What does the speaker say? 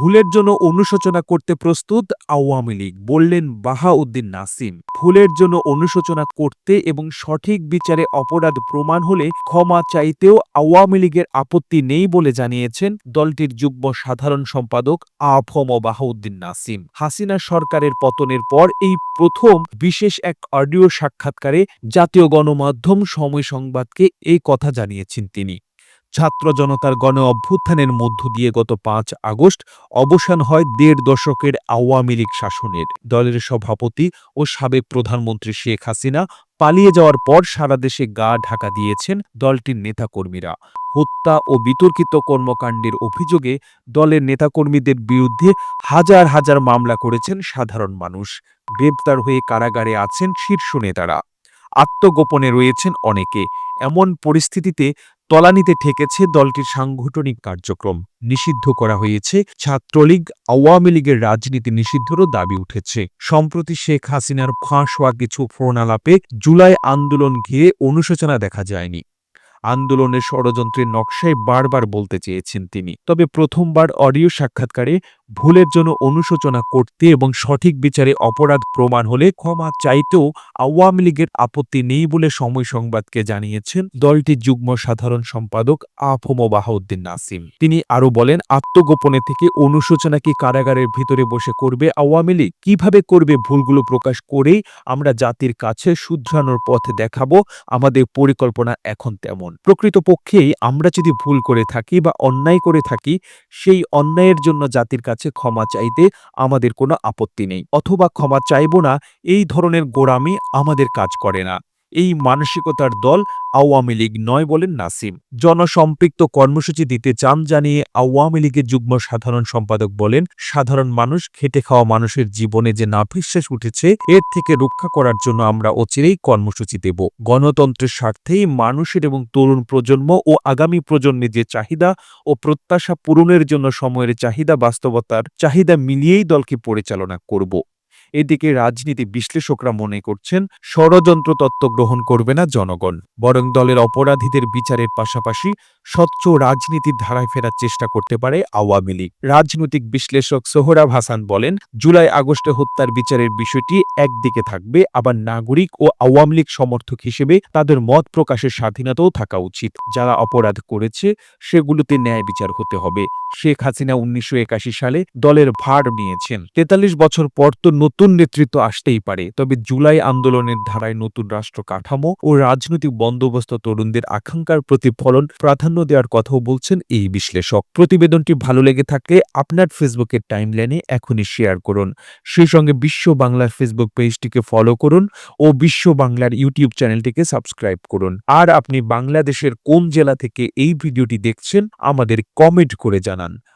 ভুলের জন্য অনুশোচনা করতে প্রস্তুত আওয়ামী লীগ, বললেন বাহাউদ্দিন নাসিম। ভুলের জন্য অনুশোচনা করতে এবং সঠিক বিচারে অপরাধ প্রমাণ হলে ক্ষমা চাইতেও আওয়ামী লীগের আপত্তি নেই বলে জানিয়েছেন দলটির যুগ্ম সাধারণ সম্পাদক আফম বাহাউদ্দিন নাসিম। হাসিনা সরকারের পতনের পর এই প্রথম বিশেষ এক অডিও সাক্ষাৎকারে জাতীয় গণমাধ্যম সময় সংবাদকে এই কথা জানিয়েছেন তিনি। ছাত্র জনতার গণ অভ্যুত্থানের মধ্য দিয়ে গত পাঁচ আগস্ট অবসান হয় দেড় দশকের আওয়ামী লীগ শাসনের। দলের সভাপতি ও সাবেক প্রধানমন্ত্রী শেখ হাসিনা পালিয়ে যাওয়ার পর সারা দেশে গা ঢাকা দিয়েছেন দলটির নেতাকর্মীরা। হত্যা ও বিতর্কিত কর্মকাণ্ডের অভিযোগে দলের নেতাকর্মীদের বিরুদ্ধে হাজার হাজার মামলা করেছেন সাধারণ মানুষ। গ্রেপ্তার হয়ে কারাগারে আছেন শীর্ষ নেতারা। আত্মগোপনে রয়েছেন অনেকে। এমন পরিস্থিতিতে তলানিতে ঠেকেছে দলটির সাংগঠনিক কার্যক্রম। নিষিদ্ধ করা হয়েছে। ছাত্রলীগ, আওয়ামী লীগের রাজনীতি নিষিদ্ধরও দাবি উঠেছে। সম্প্রতি শেখ হাসিনার ফাঁস হওয়া কিছু ফোনালাপে জুলাই আন্দোলন ঘিরে অনুশোচনা দেখা যায়নি। আন্দোলনের ষড়যন্ত্রের নকশায় বারবার বলতে চেয়েছেন তিনি। তবে প্রথমবার অডিও সাক্ষাৎকারে ভুলের জন্য অনুশোচনা করতে এবং সঠিক বিচারে অপরাধ প্রমাণ হলে ক্ষমা চাইতেও আওয়ামী লীগের আপত্তি নেই বলে সময় সংবাদকে জানিয়েছেন দলটির যুগ্ম সাধারণ সম্পাদক আফম বাহাউদ্দিন নাসিম। তিনি আরও বলেন, আত্মগোপনে থেকে অনুশোচনা কি কারাগারের ভিতরে বসে করবে আওয়ামী লীগ? কীভাবে করবে ভুলগুলো প্রকাশ করেই আমরা জাতির কাছে শুধরানোর পথ দেখাবো? আমাদের পরিকল্পনা এখন তেমন প্রকৃতপক্ষেই আমরা যদি ভুল করে থাকি বা অন্যায় করে থাকি, সেই অন্যায়ের জন্য জাতির কাছে ক্ষমা চাইতে আমাদের কোনো আপত্তি নেই। অথবা ক্ষমা চাইব না, এই ধরনের গোড়ামি আমাদের কাজ করে না। এই মানসিকতার দল আওয়ামী লীগ নয় বলেন নাসিম। জনসম্পৃক্ত কর্মসূচি দিতে চান জানিয়ে আওয়ামী লীগের যুগ্ম সাধারণ সম্পাদক বলেন, সাধারণ মানুষ খেটে খাওয়া মানুষের জীবনে যে নাভিশ্বাস উঠেছে, এর থেকে রক্ষা করার জন্য আমরা অচিরেই কর্মসূচি দেব। গণতন্ত্রের স্বার্থেই মানুষের এবং তরুণ প্রজন্ম ও আগামী প্রজন্মের যে চাহিদা ও প্রত্যাশা পূরণের জন্য সময়ের চাহিদা বাস্তবতার চাহিদা মিলিয়েই দলকে পরিচালনা করব। এদিকে রাজনীতি বিশ্লেষকরা মনে করছেন ষড়যন্ত্র তত্ত্ব গ্রহণ করবে না জনগণ, বরং দলের অপরাধীদের বিচারের পাশাপাশি স্বচ্ছ রাজনীতির ধারায় ফেরার চেষ্টা করতে পারে আওয়ামী লীগ। রাজনৈতিক বিশ্লেষক সোহরাব হাসান বলেন, জুলাই আগস্টে হত্যার বিচারের বিষয়টি একদিকে থাকবে, আবার নাগরিক ও আওয়ামী লীগ সমর্থক হিসেবে তাদের মত প্রকাশের স্বাধীনতাও থাকা উচিত। যারা অপরাধ করেছে, সেগুলোতে ন্যায় বিচার হতে হবে। শেখ হাসিনা উনিশশো একাশি সালে দলের ভার নিয়েছেন। তেতাল্লিশ বছর পর তো নতুন নেতৃত্ব আসতেই পারে। তবে জুলাই আন্দোলনের ধারায় নতুন রাষ্ট্র কাঠামো ও রাজনৈতিক বন্দোবস্ত তরুণদের আকাঙ্ক্ষার প্রতিফলন প্রাধান্য দেওয়ার কথাও বলছেন এই বিশ্লেষক। প্রতিবেদনটি ভালো লেগে থাকলে আপনার ফেসবুকের টাইমলাইনে এখনই শেয়ার করুন। সেই সঙ্গে বিশ্ব বাংলার ফেসবুক পেজটিকে ফলো করুন ও বিশ্ব বাংলার ইউটিউব চ্যানেলটিকে সাবস্ক্রাইব করুন। আর আপনি বাংলাদেশের কোন জেলা থেকে এই ভিডিওটি দেখছেন আমাদের কমেন্ট করে জানান।